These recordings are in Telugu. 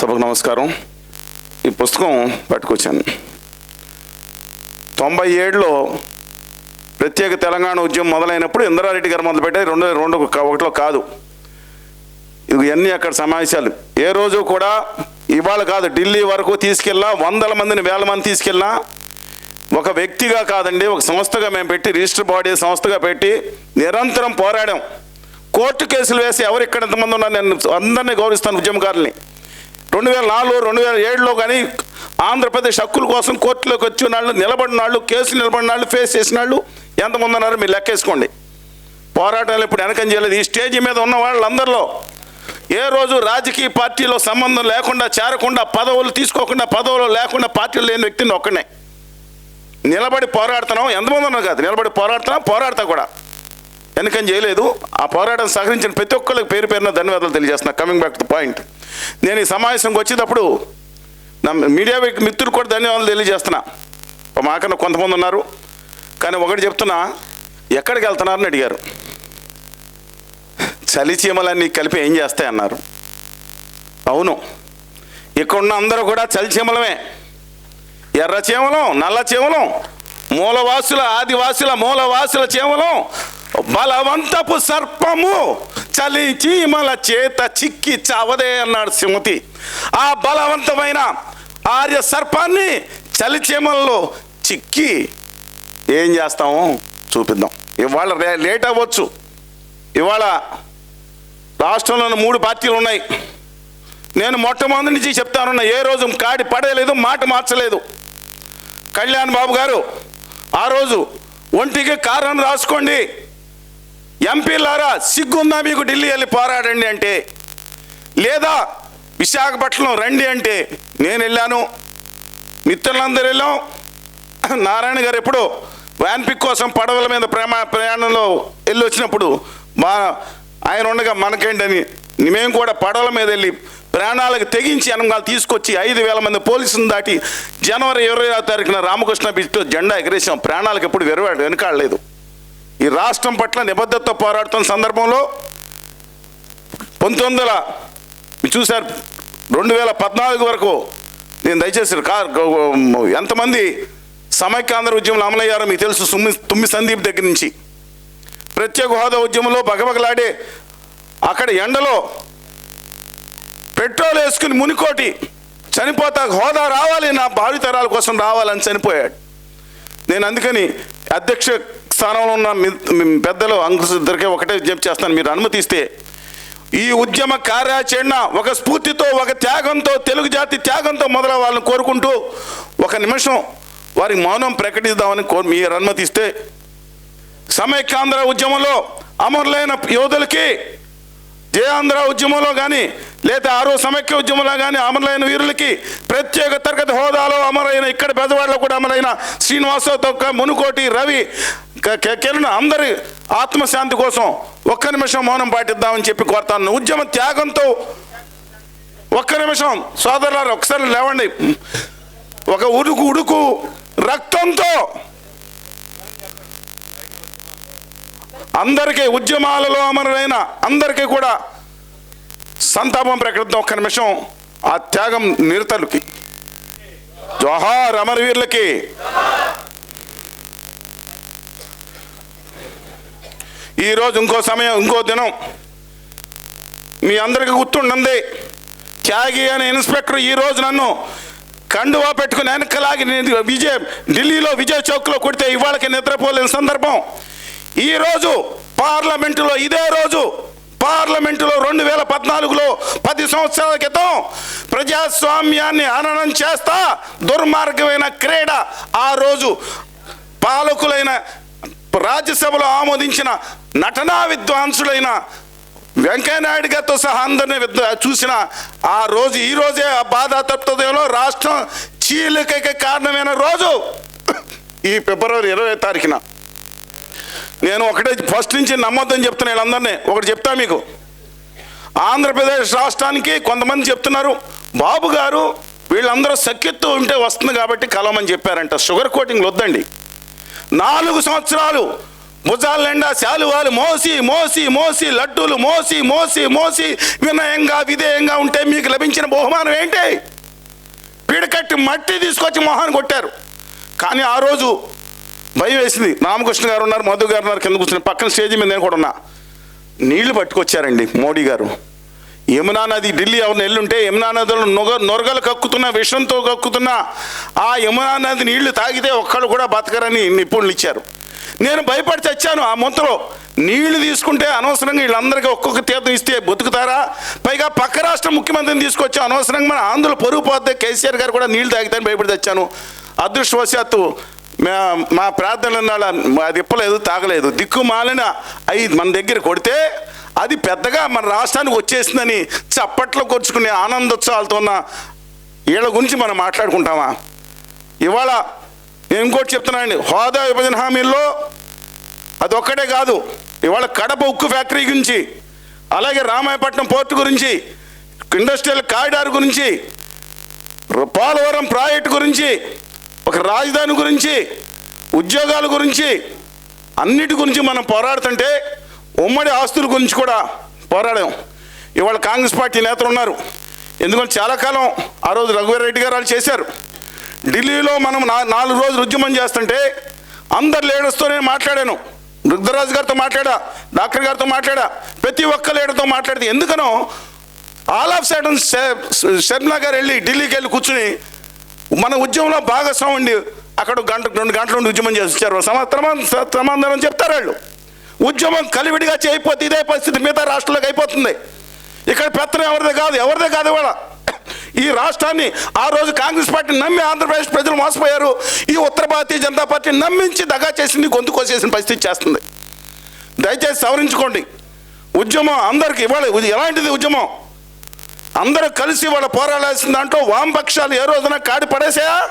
సభకు నమస్కారం. ఈ పుస్తకం పట్టుకొచ్చాను. తొంభై ఏడులో ప్రత్యేక తెలంగాణ ఉద్యమం మొదలైనప్పుడు ఇంద్రారెడ్డి గారు మొదలుపెట్టారు. రెండు రెండు ఒకటిలో కాదు. ఇవన్నీ అక్కడ సమావేశాలు. ఏ రోజు కూడా ఇవాళ కాదు ఢిల్లీ వరకు తీసుకెళ్ళా వందల మందిని వేల మంది తీసుకెళ్ళినా ఒక వ్యక్తిగా కాదండి ఒక సంస్థగా మేము పెట్టి రిజిస్టర్ బాడీ సంస్థగా పెట్టి నిరంతరం పోరాడాం. కోర్టు కేసులు వేసి ఎవరు ఇక్కడ ఎంతమంది ఉన్నారు నేను అందరినీ గౌరవిస్తాను ఉద్యమకారుల్ని. రెండు వేల నాలుగు రెండు వేల ఏడులో కానీ ఆంధ్రప్రదేశ్ హక్కుల కోసం కోర్టులోకి వచ్చిన వాళ్ళు నిలబడిన వాళ్ళు కేసులు నిలబడిన వాళ్ళు ఫేస్ చేసిన వాళ్ళు ఎంతమంది ఉన్నారు? మీరు లెక్కేసుకోండి. పోరాటాలు ఇప్పుడు వెనకం చేయలేదు. ఈ స్టేజ్ మీద ఉన్న వాళ్ళందరిలో ఏ రోజు రాజకీయ పార్టీలో సంబంధం లేకుండా చేరకుండా పదవులు తీసుకోకుండా పదవులు లేకుండా పార్టీలు లేని వ్యక్తిని ఒక్కనే నిలబడి పోరాడుతున్నాం. ఎంతమంది ఉన్నారు కాదు? నిలబడి పోరాడుతున్నాం పోరాడతా కూడా. వెనకం చేయలేదు. ఆ పోరాటం సహకరించిన ప్రతి ఒక్కరికి పేరు పేరున ధన్యవాదాలు తెలియజేస్తున్నా. కమింగ్ బ్యాక్ టు పాయింట్ నేను ఈ సమావేశంకి వచ్చేటప్పుడు నా మీడియా మిత్రులు కూడా ధన్యవాదాలు తెలియజేస్తున్నా. మాకన్నా కొంతమంది ఉన్నారు. కానీ ఒకటి చెప్తున్నా ఎక్కడికి వెళ్తున్నారని అడిగారు. చలి చీమలన్నీ కలిపి ఏం చేస్తాయన్నారు అవును. ఇక్కడున్న అందరూ కూడా చలి చీమలమే. ఎర్ర చీమలం నల్ల చీమలం మూలవాసుల ఆదివాసుల మూలవాసుల చీమలం బలవంతపు సర్పము చలి చీమల చేత చిక్కి చావదే అన్నాడు సుమతి ఆ బలవంతమైన ఆర్య సర్పాన్ని చలిచీమల్లో చిక్కి ఏం చేస్తాము? చూపిద్దాం. ఇవాళ రే- లేట్ అవ్వచ్చు. ఇవాళ రాష్ట్రంలోని మూడు పార్టీలు ఉన్నాయి. నేను మొట్టమొదటి నుంచి చెప్తానున్నా ఏ రోజు కాడి పడలేదు మాట మార్చలేదు. కళ్యాణ్ బాబు గారు ఆ రోజు ఒంటికి కారణం రాసుకోండి. ఎంపీలారా సిగ్గుందా మీకు ఢిల్లీ వెళ్ళి పోరాడండి అంటే? లేదా విశాఖపట్నం రండి అంటే? నేను వెళ్ళాను. మిత్రులందరూ వెళ్ళాం. నారాయణ గారు ఎప్పుడు వ్యాన్ పిక్ కోసం పడవల మీద ప్రేమ ప్రయాణంలో వెళ్ళి వచ్చినప్పుడు మా ఆయన ఉండగా మనకేంటని మేము కూడా పడవల మీద వెళ్ళి ప్రాణాలకు తెగించి అనగాలు తీసుకొచ్చి ఐదు వేల మంది పోలీసులు దాటి జనవరి ఇరవై ఆరు తారీఖున రామకృష్ణ బీచ్లో జెండా ఎగరేసాం. ప్రాణాలకు ఎప్పుడు వెరవాడు వెనకాడలేదు. ఈ రాష్ట్రం పట్ల నిబద్ధతతో పోరాడుతున్న సందర్భంలో పంతొమ్మిది వందల మీరు చూశారు రెండు వేల పద్నాలుగు వరకు నేను దయచేసి కార్ ఎంతమంది సమైక్యాంధ్ర ఉద్యమంలో అమలయ్యారో మీకు తెలుసు సుమ్మి తుమ్మి సందీప్ దగ్గర నుంచి. ప్రత్యేక హోదా ఉద్యమంలో బగబగలాడే అక్కడ ఎండలో పెట్రోల్ వేసుకుని మునికోటి చనిపోతా హోదా రావాలి నా భావితరాల కోసం రావాలని చనిపోయాడు. నేను అందుకని అధ్యక్ష స్థానంలో ఉన్న పెద్దలు అంకుశ ఇద్దరికే ఒకటే విజ్ఞప్తి చేస్తాను. మీరు అనుమతిస్తే ఈ ఉద్యమ కార్యాచరణ ఒక స్ఫూర్తితో ఒక త్యాగంతో తెలుగు జాతి త్యాగంతో మొదలవ్వాలని కోరుకుంటూ ఒక నిమిషం వారి మౌనం ప్రకటిద్దామని కో మీరు అనుమతిస్తే సమైక్యాంధ్ర ఉద్యమంలో అమరులైన యోధులకి జయాంధ్ర ఉద్యమంలో కానీ లేదా ఆరో సమైక్య ఉద్యమంలో కానీ అమరులైన వీరులకి ప్రత్యేక తరగతి హోదాలో అమరైన ఇక్కడ పెద్దవాళ్ళు కూడా అమరైన శ్రీనివాసరావు మునుకోటి రవి క- అందరి ఆత్మశాంతి కోసం ఒక్క నిమిషం మౌనం పాటిద్దామని చెప్పి కోరుతాను. ఉద్యమ త్యాగంతో ఒక్క నిమిషం సోదరులారు ఒకసారి లేవండి. ఒక ఉడుకు ఉడుకు రక్తంతో అందరికీ ఉద్యమాలలో అమరులైన అందరికీ కూడా సంతాపం ప్రకటిద్దాం ఒక్క నిమిషం. ఆ త్యాగం నిరతలకి. జోహార్ అమరవీరులకి ఈరోజు ఇంకో సమయం ఇంకో దినం. మీ అందరికీ గుర్తుండంది త్యాగి అనే ఇన్స్పెక్టర్ ఈ రోజు నన్ను కండువా పెట్టుకుని వెనకలాగి నేను విజయ్ ఢిల్లీలో విజయ్ చౌక్లో కొడితే ఇవాళకి నిద్రపోలేని సందర్భం. ఈ రోజు పార్లమెంటులో ఇదే రోజు పార్లమెంటులో రెండు వేల పద్నాలుగులో పది సంవత్సరాల క్రితం ప్రజాస్వామ్యాన్ని హననం చేస్తా దుర్మార్గమైన క్రీడ ఆ రోజు పాలకులైన రాజ్యసభలో ఆమోదించిన నటనా విద్వాంసుడైన వెంకయ్యనాయుడు గారితో సహా అందరినీ చూసిన ఆ రోజు ఈ రోజే ఆ బాధ తప్తదేలో రాష్ట్రం చీలికకి కారణమైన రోజు. ఈ ఫిబ్రవరి ఇరవై తారీఖున నేను ఒకటే ఫస్ట్ నుంచి నమ్మొద్దని చెప్తున్నా వీళ్ళందరినీ. ఒకటి చెప్తా మీకు. ఆంధ్రప్రదేశ్ రాష్ట్రానికి కొంతమంది చెప్తున్నారు బాబు గారు వీళ్ళందరూ సఖ్యత్తు ఉంటే వస్తుంది కాబట్టి కలవమని చెప్పారంట. షుగర్ కోటింగ్ వద్దండి. నాలుగు సంవత్సరాలు భుజాల నిండా శాలువాలు మోసి మోసి మోసి లడ్డూలు మోసి మోసి మోసి వినయంగా విధేయంగా ఉంటే మీకు లభించిన బహుమానం ఏంటి? పీడకట్టి మట్టి తీసుకొచ్చి మొహాన్ని కొట్టారు. కానీ ఆ రోజు భయం వేసింది. రామకృష్ణ గారు ఉన్నారు మధు గారు ఉన్నారు కింద కూర్చుని. పక్కన స్టేజ్ మీద నేను కూడా ఉన్నా. నీళ్ళు పట్టుకొచ్చారండి మోడీ గారు. యమునా నది ఢిల్లీ ఎవరిని ఎల్లుంటే యమునా నదిలో నొగ నొరగలు కక్కుతున్న విషంతో కక్కుతున్న ఆ యమునా నది నీళ్ళు తాగితే ఒక్కళ్ళు కూడా బతకరని నిపుణులు ఇచ్చారు. నేను భయపడి చచ్చాను ఆ ముంతలో నీళ్ళు తీసుకుంటే అనవసరంగా వీళ్ళందరికీ ఒక్కొక్క తీర్థం ఇస్తే బతుకుతారా? పైగా పక్క రాష్ట్ర ముఖ్యమంత్రిని తీసుకొచ్చి. అనవసరంగా మన ఆంధ్రులు పొరుగు పోతే కేసీఆర్ గారు కూడా నీళ్ళు తాగితే భయపడి తెచ్చాను అదృష్టవశాత్తు మా మా ప్రార్థనలు అది ఇప్పలేదు తాగలేదు. దిక్కుమాలిన అవి మన దగ్గర కొడితే అది పెద్దగా మన రాష్ట్రానికి వచ్చేసిందని చప్పట్లు కొరుచుకునే ఆనందోత్సవాలతో ఉన్న వీళ్ళ గురించి మనం మాట్లాడుకుంటామా? ఇవాళ నేను ఇంకోటి చెప్తున్నానండి. హోదా విభజన హామీల్లో అదొక్కటే కాదు. ఇవాళ కడప ఉక్కు ఫ్యాక్టరీ గురించి అలాగే రామాయపట్నం పోర్టు గురించి ఇండస్ట్రియల్ కారిడార్ గురించి పోలవరం ప్రాజెక్టు గురించి ఒక రాజధాని గురించి ఉద్యోగాల గురించి అన్నిటి గురించి మనం పోరాడుతుంటే ఉమ్మడి ఆస్తుల గురించి కూడా పోరాడాం. ఇవాళ కాంగ్రెస్ పార్టీ నేతలు ఉన్నారు. ఎందుకంటే చాలా కాలం ఆ రోజు రఘువీరెడ్డి గారు వాళ్ళు చేశారు. ఢిల్లీలో మనం నాలుగు రోజులు ఉద్యమం చేస్తుంటే అందరు లీడర్స్తో నేను మాట్లాడాను. రుద్రరాజు గారితో మాట్లాడా డాక్టర్ గారితో మాట్లాడా ప్రతి ఒక్క లీడర్తో మాట్లాడితే ఎందుకనో ఆల్ ఆఫ్ సడన్ శర్మిలా గారు వెళ్ళి ఢిల్లీకి వెళ్ళి కూర్చుని మన ఉద్యమంలో భాగస్వామి అక్కడ గంట రెండు గంటల నుండి ఉద్యమం చేస్తారు. సమాధానం సమాధానం చెప్తారు వాళ్ళు. ఉద్యమం కలివిడిగా చేయకపోతే ఇదే పరిస్థితి మిగతా రాష్ట్రాలకు అయిపోతుంది. ఇక్కడ పెత్తనం ఎవరిదే కాదు ఎవరిదే కాదు ఇవాళ. ఈ రాష్ట్రాన్ని ఆ రోజు కాంగ్రెస్ పార్టీ నమ్మి ఆంధ్రప్రదేశ్ ప్రజలు మోసపోయారు. ఈ ఉత్తర భారతీయ జనతా పార్టీ నమ్మించి దగా చేసింది గొంతు కోసేసిన పరిస్థితి చేస్తుంది. దయచేసి సవరించుకోండి. ఉద్యమం అందరికి ఇవాళ ఇది ఎలాంటిది ఉద్యమం? అందరూ కలిసి వాళ్ళు పోరాడాల్సిన దాంట్లో వామపక్షాలు ఏ రోజున కాడి పడేసాయా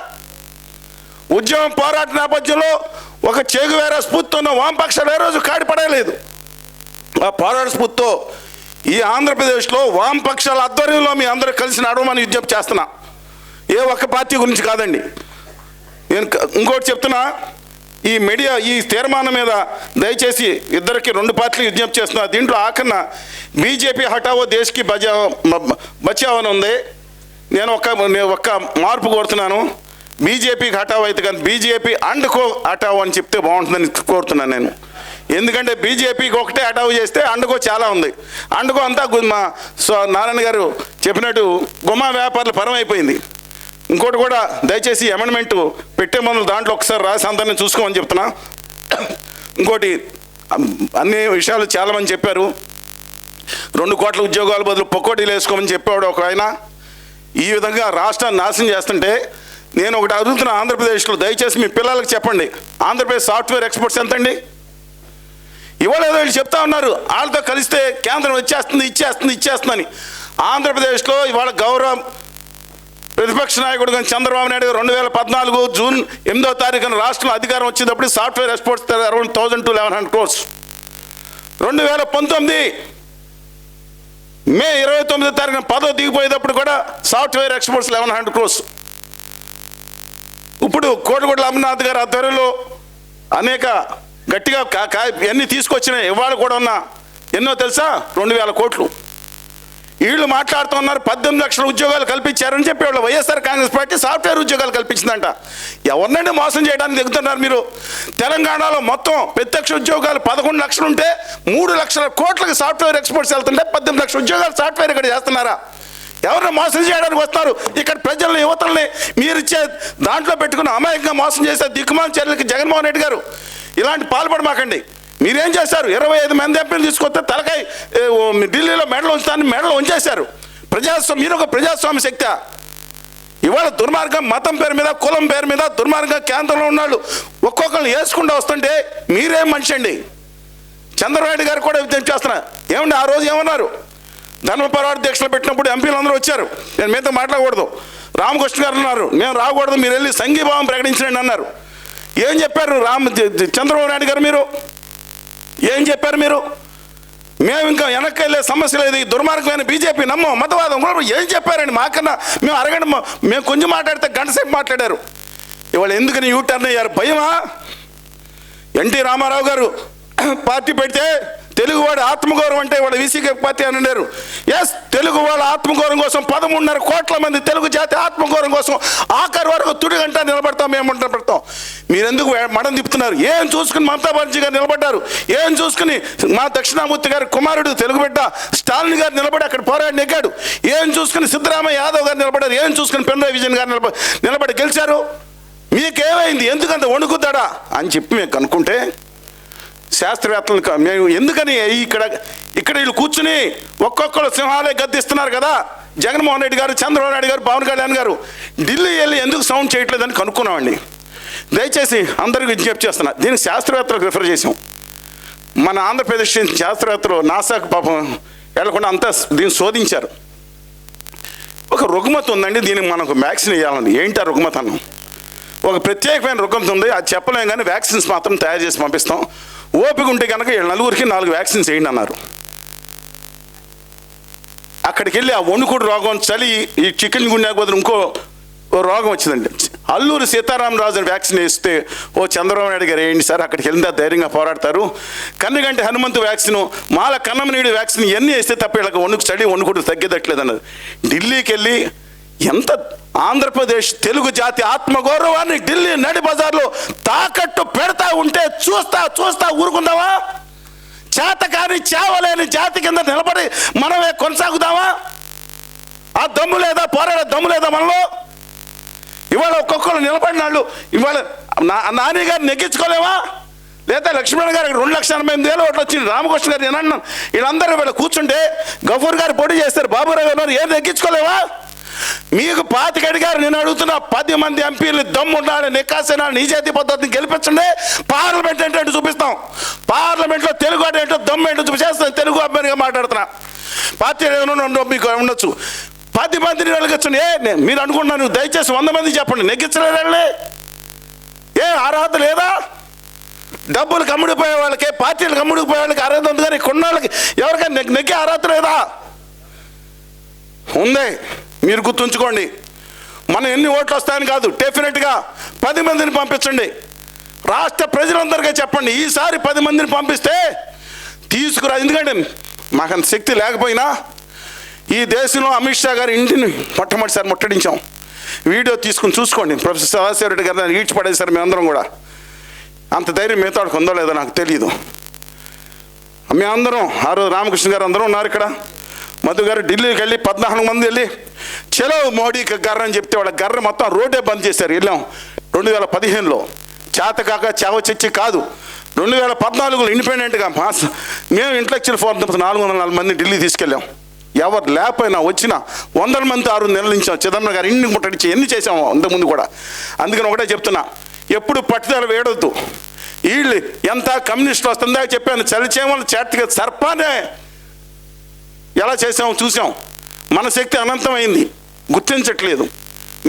ఉద్యమం పోరాట నేపథ్యంలో ఒక చెగువేర స్ఫూర్తి ఉన్న వామపక్షాలు ఏ రోజు కాడి పడలేదు ఆ పోరాట స్ఫూర్తితో ఈ ఆంధ్రప్రదేశ్లో వామపక్షాల ఆధ్వర్యంలో మీ అందరూ కలిసి నడవమని విజ్ఞప్తి చేస్తున్నా. ఏ ఒక్క పార్టీ గురించి కాదండి. నేను ఇంకోటి చెప్తున్నా ఈ మీడియా ఈ తీర్మానం మీద దయచేసి ఇద్దరికి రెండు పార్టీలు విజ్ఞప్తి చేస్తున్నా. దీంట్లో ఆఖరిన బీజేపీ హటావో దేశ్కి బజావో బ- బచావో అని ఉంది. నేను ఒక నేను ఒక్క మార్పు కోరుతున్నాను. బీజేపీకి హటావో అయితే కానీ బీజేపీ అండ్ కో అని చెప్తే బాగుంటుందని కోరుతున్నాను నేను. ఎందుకంటే బీజేపీకి ఒకటే అటావ్ చేస్తే అండుకో చాలా ఉంది. అండుకో అంతా మా నారాయణ గారు చెప్పినట్టు గుమ్మ వ్యాపారుల పరమైపోయింది. ఇంకోటి కూడా దయచేసి అమెండ్మెంట్ పెట్టే మందులు దాంట్లో ఒకసారి రాసి అందరిని చూసుకోమని చెప్తున్నా. ఇంకోటి అన్ని విషయాలు చాలామంది చెప్పారు. రెండు కోట్ల ఉద్యోగాల బదులు పొక్కోటీలు వేసుకోమని చెప్పేవాడు ఒక ఆయన. ఈ విధంగా రాష్ట్రాన్ని నాశనం చేస్తుంటే నేను ఒకటి అడుగుతున్నా ఆంధ్రప్రదేశ్లో దయచేసి మీ పిల్లలకు చెప్పండి. ఆంధ్రప్రదేశ్ సాఫ్ట్వేర్ ఎక్స్పర్ట్స్ ఎంతండి? ఇవాళ ఏదో వీళ్ళు చెప్తా ఉన్నారు వాళ్ళతో కలిస్తే కేంద్రం వచ్చేస్తుంది ఇచ్చేస్తుంది ఇచ్చేస్తుందని. ఆంధ్రప్రదేశ్లో ఇవాళ గౌరవ ప్రతిపక్ష నాయకుడు చంద్రబాబు నాయుడు రెండు వేల పద్నాలుగు జూన్ ఎనిమిదో తారీఖున రాష్ట్రంలో అధికారం వచ్చేటప్పుడు software exports around thousand to eleven hundred crores. రెండు వేల పంతొమ్మిది మే ఇరవై తొమ్మిదో తారీఖున పదో దిగిపోయేటప్పుడు కూడా software exports eleven hundred crores. ఇప్పుడు కోటిగొడ్ల అమర్నాథ్ గారి ఆధ్వర్యంలో అనేక గట్టిగా కా- ఎన్ని తీసుకొచ్చినాయి. ఇవాళ కూడా ఉన్న ఎన్నో తెలుసా? రెండు వేల కోట్లు. వీళ్ళు మాట్లాడుతున్నారు పద్దెనిమిది లక్షల ఉద్యోగాలు కల్పించారని చెప్పి వాళ్ళు వైఎస్ఆర్ కాంగ్రెస్ పార్టీ సాఫ్ట్వేర్ ఉద్యోగాలు కల్పించిందంట. ఎవరినండి మోసం చేయడానికి దిగుతున్నారు మీరు. తెలంగాణలో మొత్తం ప్రత్యక్ష ఉద్యోగాలు పదకొండు లక్షలు ఉంటే మూడు లక్షల కోట్లకు సాఫ్ట్వేర్ ఎక్స్పోర్ట్స్ వెళ్తుంటే పద్దెనిమిది లక్షల ఉద్యోగాలు సాఫ్ట్వేర్ ఇక్కడ చేస్తున్నారా? ఎవరిని మోసం చేయడానికి వస్తారు ఇక్కడ ప్రజల్ని యువతల్ని మీరు ఇచ్చే దాంట్లో పెట్టుకుని అమాయకంగా మోసం చేసే దిక్కుమాల చర్యలకి జగన్మోహన్ రెడ్డి గారు ఇలాంటి పాల్పడమాకండి. మీరేం చేశారు? ఇరవై ఐదు మంది ఎంపీలు తీసుకొస్తే తలకాయ ఢిల్లీలో మెడలు ఉంచుతాన్ని మెడలు ఉంచేశారు. ప్రజాస్వామ్యం మీరు ఒక ప్రజాస్వామ్య శక్తి. ఇవాళ దుర్మార్గం మతం పేరు మీద కులం పేరు మీద దుర్మార్గం కేంద్రంలో ఉన్నాళ్ళు. ఒక్కొక్కరిని వేసుకుంటూ వస్తుంటే మీరేం మనిషి అండి. చంద్రబాబు గారు కూడా విజ్ఞప్తి చేస్తున్నా. ఏమండి ఆ రోజు ఏమన్నారు? ధర్మపరాడు దీక్షలు పెట్టినప్పుడు ఎంపీలు అందరూ వచ్చారు. నేను మీతో మాట్లాడకూడదు. రామకృష్ణ గారు అన్నారు మేము రాకూడదు మీరు వెళ్ళి సంఘీభావం ప్రకటించండి అన్నారు. ఏం చెప్పారు రామ్ చంద్రబాబు నాయుడు గారు మీరు? ఏం చెప్పారు మీరు? మేము ఇంకా వెనక్కి వెళ్ళే సమస్య లేదు. ఈ దుర్మార్గమైన బీజేపీ నమ్మం మతవాదం కూడా ఏం చెప్పారండి? మాకన్నా మేము అరగంట మేము కొంచెం మాట్లాడితే గంట సేపు మాట్లాడారు. ఇవాళ ఎందుకని యూ టర్న్ అయ్యారు? భయమా? ఎన్టీ రామారావు గారు పార్టీ పెడితే తెలుగువాడు ఆత్మగౌరవం అంటే వాడు వీసీకే పార్టీ అని అన్నారు. ఎస్ తెలుగు వాళ్ళ ఆత్మగౌరవం కోసం పదమూడున్నర కోట్ల మంది తెలుగు జాతి ఆత్మగౌరవం కోసం ఆఖరి వరకు తుడి గంట నిలబడతాం మేము నిలబడతాం మీరెందుకు మడం తిప్పుతున్నారు? ఏం చూసుకుని మమతా బెనర్జీ గారు నిలబడ్డారు? ఏం చూసుకుని మా దక్షిణామూర్తి గారి కుమారుడు తెలుగు బిడ్డ స్టాలిన్ గారు నిలబడి అక్కడ పోరాడి నెగ్గాడు. ఏం చూసుకుని సిద్ధరామయ్య యాదవ్ గారు నిలబడ్డారు? ఏం చూసుకుని పినరాయి విజయన్ గారు నిలబ నిలబడి గెలిచారు? మీకేమైంది? ఎందుకంత వణుకుతాడా? అని చెప్పి మేము కనుక్కుంటే శాస్త్రవేత్తలు కా- మేము ఎందుకని ఇక్కడ ఇక్కడ వీళ్ళు కూర్చుని ఒక్కొక్కరు సింహాలే గద్దిస్తున్నారు కదా? జగన్మోహన్ రెడ్డి గారు చంద్రబాబు నాయుడు గారు పవన్ కళ్యాణ్ గారు ఢిల్లీ వెళ్ళి ఎందుకు సౌండ్ చేయట్లేదని కనుక్కున్నామండి. దయచేసి అందరికీ విజ్ఞప్తి చేస్తున్నా. దీనికి శాస్త్రవేత్తలకు రిఫర్ చేసాం మన ఆంధ్రప్రదేశ్ నుంచి శాస్త్రవేత్తలు నాసాకు పాపం వెళ్ళకుండా అంతా దీన్ని శోధించారు. ఒక రుగ్మత ఉందండి దీనికి మనకు వ్యాక్సిన్ వేయాలండి ఏంటి ఆ రుగ్మత అన్నాం? ఒక ప్రత్యేకమైన రుగ్మత ఉంది అది చెప్పలేం కానీ వ్యాక్సిన్స్ మాత్రం తయారు చేసి పంపిస్తాం. ఓపిక ఉంటే కనుక వీళ్ళ నలుగురికి నాలుగు వ్యాక్సిన్స్ వేయండి అన్నారు. అక్కడికి వెళ్ళి ఆ వణుకుడు రోగం చలి ఈ చికెన్ గుండె బదులు ఇంకో రోగం వచ్చిందండి. అల్లూరు సీతారామరాజుని వ్యాక్సిన్ వేస్తే ఓ చంద్రబాబు నాయుడు గారు వేయండి సార్ అక్కడికి వెళ్తే ధైర్యంగా పోరాడతారు. కన్నుగంటి హనుమంతు వ్యాక్సిన్ మాల కన్నమనీయుడు వ్యాక్సిన్ ఇవన్నీ వేస్తే తప్ప వీళ్ళకి వణుకు చలి వణుకుడు తగ్గేదట్లేదు అన్నది. ఢిల్లీకి వెళ్ళి ఎంత ఆంధ్రప్రదేశ్ తెలుగు జాతి ఆత్మగౌరవాన్ని ఢిల్లీ నడి బజార్లో తాకట్టు పెడతా ఉంటే చూస్తా చూస్తా ఊరుకుందామా? చేత కానీ చేవలేని జాతి కింద నిలబడి మనమే కొనసాగుదామా? ఆ దమ్ము లేదా పోరాడే దమ్ము లేదా మనలో? ఇవాళ ఒక్కొక్కరు నిలబడిన వాళ్ళు ఇవాళ నాని గారు నెగ్గించుకోలేవా లేదా లక్ష్మణ్ గారు రెండు లక్షల ఎనభై ఎనిమిది వేలు ఓట్లు వచ్చింది. రామకృష్ణ గారు నేను అన్నాను. వీళ్ళందరూ వీళ్ళు కూర్చుంటే గఫూర్ గారు పోటీ చేస్తారు. బాబురావు గారు ఏం నెగ్గించుకోలేవా మీకు పాతికడి అడిగారు నేను అడుగుతున్నా పది మంది ఎంపీలు దమ్ము ఉండాలి నికాసైన నిజాతి పద్ధతిని గెలిపించండి. పార్లమెంట్ ఏంటంటే చూపిస్తాం. పార్లమెంట్లో తెలుగు అంటే ఏంటో దమ్ము ఏంటో చూపిస్తాం తెలుగు అభ్యర్థిగా మాట్లాడుతున్నా. పార్టీ మీకు ఉండొచ్చు. పది మందిని వెలగచ్చండి ఏ మీరు అనుకుంటున్నారు దయచేసి వంద మంది చెప్పండి. నెగ్గించలేదండి ఏ అర్హత లేదా? డబ్బులు కమ్ముడిపోయే వాళ్ళకి పార్టీలు కమ్ముడిపోయే వాళ్ళకి అర్హత ఉంది కానీ కొన్నాళ్ళకి ఎవరికైనా నెగ్గే అర్హత లేదా? ఉంది. మీరు గుర్తుంచుకోండి. మనం ఎన్ని ఓట్లు వస్తాయని కాదు డెఫినెట్గా పది మందిని పంపించండి. రాష్ట్ర ప్రజలందరికీ చెప్పండి ఈసారి పది మందిని పంపిస్తే తీసుకురా ఎందుకంటే మాకు అంత శక్తి లేకపోయినా ఈ దేశంలో అమిత్ షా గారి ఇంటిని మొట్టమొదటిసారి ముట్టడించాం. వీడియో తీసుకుని చూసుకోండి. ప్రొఫెసర్ సదాశివ రెడ్డి గారు దాన్ని ఈడ్చి పడేశారు మేమందరం కూడా. అంత ధైర్యం మిగతాడికి ఉందో లేదో నాకు తెలియదు మేమందరం ఆ రోజు రామకృష్ణ గారు అందరూ ఉన్నారు ఇక్కడ. మధు గారు ఢిల్లీకి వెళ్ళి పద్నాలుగు మంది వెళ్ళి సెలవు మోడీకి గర్ర అని చెప్తే వాళ్ళ గర్ర మొత్తం రోడ్డే బంద్ చేశారు. వెళ్ళాం. రెండు వేల పదిహేనులో. చేతకాక చావ చచ్చి కాదు. రెండు వేల పద్నాలుగులో ఇండిపెండెంట్గా మాస్ మేము ఇంటలెక్చువల్ ఫోరం నాలుగు వందల నాలుగు మంది ఢిల్లీ తీసుకెళ్ళాం. ఎవరు లేకపోయినా వచ్చిన వందల మంది ఆరు నెలల నుంచి చిదంబరం గారు ఇన్ని ముట్టడిచి ఎన్ని చేసాము అంతకుముందు కూడా. అందుకని ఒకటే చెప్తున్నా. ఎప్పుడు పట్టుదల వేడొద్దు. వీళ్ళు ఎంత కమ్యూనిస్టులు వస్తుందా చెప్పాను. చలిచేమని చేతికి సర్పానే. ఎలా చేసామో చూసాం మన శక్తి అనంతమైంది. గుర్తించట్లేదు.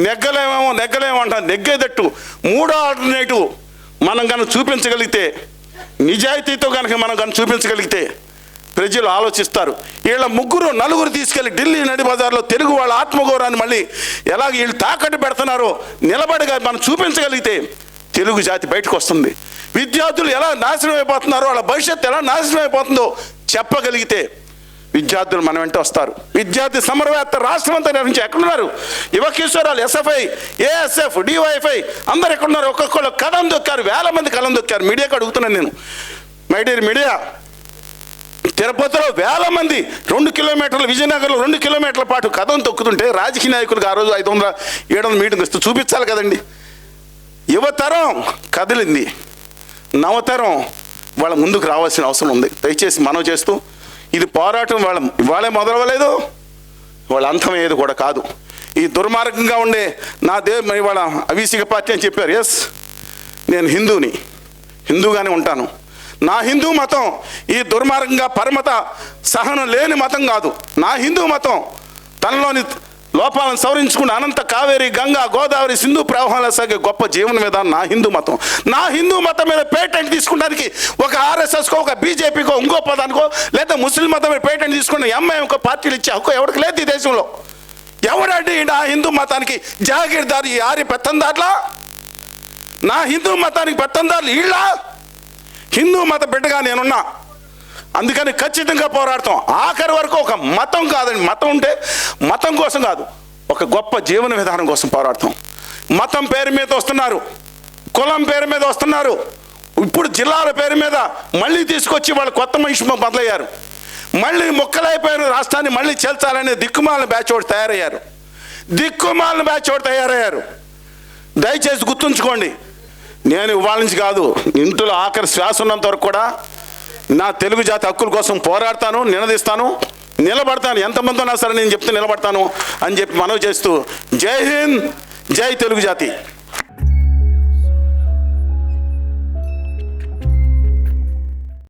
నెగ్గలేమేమో నెగ్గలేమో నెగ్గేటట్టు మూడో ఆల్టర్నేటివ్ మనం కనుక చూపించగలిగితే నిజాయితీతో కనుక మనం కనుక చూపించగలిగితే ప్రజలు ఆలోచిస్తారు. వీళ్ళ ముగ్గురు నలుగురు తీసుకెళ్ళి ఢిల్లీ నడి బజార్లో తెలుగు వాళ్ళ ఆత్మగౌరవాన్ని మళ్ళీ ఎలాగ వీళ్ళు తాకట్టు పెడుతున్నారో నిలబడిగా మనం చూపించగలిగితే తెలుగు జాతి బయటకు వస్తుంది. విద్యార్థులు ఎలా నాశనం అయిపోతున్నారో వాళ్ళ భవిష్యత్తు ఎలా నాశనం అయిపోతుందో చెప్పగలిగితే విద్యార్థులు మన వెంట వస్తారు. విద్యార్థి సమరవేత్త రాష్ట్రం అంతా నిర్వహించి ఎక్కడున్నారు? యువకిషోరాలు ఎస్ఎఫ్ఐ ఏఎస్ఎఫ్ డివైఎఫ్ఐ అందరు ఎక్కడున్నారు? ఒక్కొక్కళ్ళు కలం దొక్కారు వేల మంది కలం దొక్కారు. మీడియాకి అడుగుతున్నాను నేను. మై డియర్ మీడియా తిరుపతిలో వేల మంది రెండు కిలోమీటర్లు విజయనగరంలో రెండు కిలోమీటర్ల పాటు కథం తొక్కుతుంటే రాజకీయ నాయకులకు ఆ రోజు ఐదు వందల ఏడు వందల మీటింగ్ ఇస్తూ చూపించాలి కదండి. యువతరం కదిలింది. నవతరం వాళ్ళ ముందుకు రావాల్సిన అవసరం ఉంది. దయచేసి మనం చేస్తూ ఇది పోరాటం వాళ్ళ ఇవాళే మొదలవ్వలేదు. వాళ్ళ అంతమయ్యేది కూడా కాదు. ఈ దుర్మార్గంగా ఉండే నా దే ఇవాళ అవిసిక పార్టీ అని చెప్పారు. ఎస్ నేను హిందూని. హిందూగానే ఉంటాను. నా హిందూ మతం ఈ దుర్మార్గంగా పరమత సహనం లేని మతం కాదు. నా హిందూ మతం తనలోని లోపాలను సవరించుకున్న అనంత కావేరి గంగా గోదావరి సింధు ప్రవాహాల సాగే గొప్ప జీవన విధానం నా హిందూ మతం. నా హిందూ మతం మీద పేటెంట్ తీసుకోవడానికి ఒక ఆర్ఎస్ఎస్కో ఒక బీజేపీకో ఇంకో పదానికో లేదా ముస్లిం మతం మీద పేటెంట్ తీసుకున్న ఎంఐఎంకో పార్టీలు ఇచ్చే హక్కు ఎవరికి లేదు ఈ దేశంలో. ఎవడండి నా హిందూ మతానికి జాగీర్దారు ఈ ఆర్య పెత్తందాట్లా నా హిందూ మతానికి పెత్తందారులు వీళ్ళ హిందూ మత బిడ్డగా నేనున్నా. అందుకని ఖచ్చితంగా పోరాడతాం. ఆఖరి వరకు ఒక మతం కాదండి. మతం ఉంటే మతం కోసం కాదు. ఒక గొప్ప జీవన విధానం కోసం పోరాడతాం. మతం పేరు మీద వస్తున్నారు. కులం పేరు మీద వస్తున్నారు. ఇప్పుడు జిల్లాల పేరు మీద మళ్ళీ తీసుకొచ్చి వాళ్ళు కొత్త మనిషి మొదలయ్యారు. మళ్ళీ ముక్కలైపోయిన రాష్ట్రాన్ని మళ్ళీ చేల్చాలనే దిక్కుమాలిన బ్యాచ్ ఒకటి తయారయ్యారు. దిక్కుమాలిన బ్యాచ్ ఒకటి తయారయ్యారు. దయచేసి గుర్తుంచుకోండి. నేను ఇవాళ నుంచి కాదు ఇంట్లో ఆఖరి శ్వాస ఉన్నంత వరకు కూడా నా తెలుగు జాతి హక్కుల కోసం పోరాడతాను నిలదీస్తాను నిలబడతాను. ఎంతమంది ఉన్నా సరే నేను చెప్తే నిలబడతాను అని చెప్పి మనవి చేస్తూ జై హింద్ జై తెలుగు జాతి.